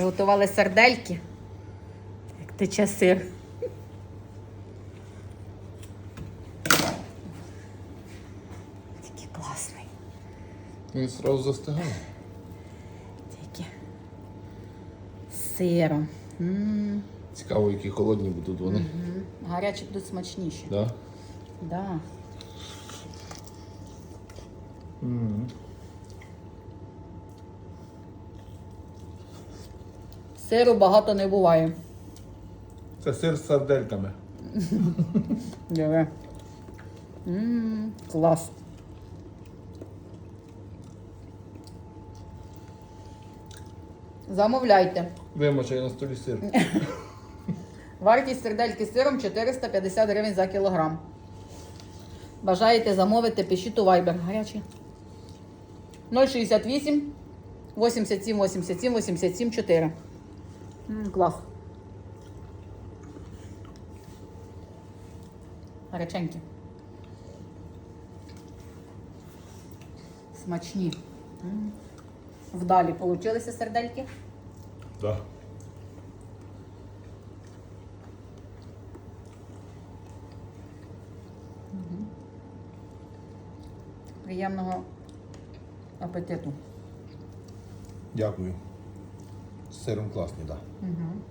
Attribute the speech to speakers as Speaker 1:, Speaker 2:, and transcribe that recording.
Speaker 1: Приготували сардельки. Як тече сир. Такий класний.
Speaker 2: Він одразу застигає.
Speaker 1: Тільки з сиром. М,
Speaker 2: Цікаво, які холодні будуть вони.
Speaker 1: м. Гарячі будуть смачніші.
Speaker 2: Да?
Speaker 1: Да. Сиру багато не буває.
Speaker 2: Це сир з сардельками.
Speaker 1: Диви. Клас. Замовляйте.
Speaker 2: Вимочай на столі сир.
Speaker 1: Вартість сердельки з сиром 450 гривень за кілограм. Бажаєте замовити, пишіть у Viber. Гарячий. 068 87 87 87 4. М, Клас. Гаряченькі. Смачні. М. Вдалі получилися сердельки.
Speaker 2: Да.
Speaker 1: Приємного апетиту.
Speaker 2: Дякую. З сиром класні, так. Да.
Speaker 1: Угу.